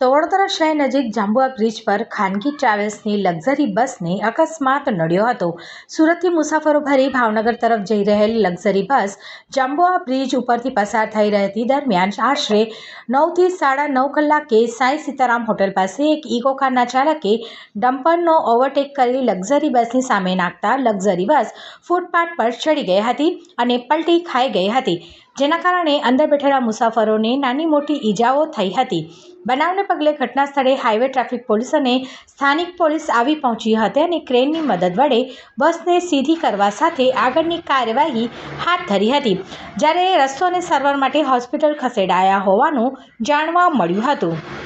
તો વડોદરા શહેર નજીક જાંબુઆ બ્રિજ પર ખાનગી ટ્રાવેલ્સની લક્ઝરી બસને અકસ્માત નડ્યો હતો. સુરતથી મુસાફરો ભરી ભાવનગર તરફ જઈ રહેલી લક્ઝરી બસ જાંબુઆ બ્રિજ ઉપરથી પસાર થઈ રહેતી દરમિયાન આશરે નવથી સાડા નવ કલાકે સાંઈ સીતારામ હોટલ પાસે એક ઇકો કારના ચાલકે ડમ્પરનો ઓવરટેક કરી લક્ઝરી બસની સામે નાખતા લક્ઝરી બસ ફૂટપાથ પર ચડી ગઈ હતી અને પલટી ખાઈ ગઈ હતી, જેના કારણે અંદર બેઠેલા મુસાફરોને નાની મોટી ઈજાઓ થઈ હતી. બનાવને પગલે ઘટના સ્થળે હાઈવે ટ્રાફિક પોલીસ અને સ્થાનિક પોલીસ આવી પહોંચી હતી અને ક્રેનની મદદ વડે બસને સીધી કરવા સાથે આગળની કાર્યવાહી હાથ ધરી હતી. જ્યારે રસ્તો અને સારવાર માટે હોસ્પિટલ ખસેડાયા હોવાનું જાણવા મળ્યું હતું.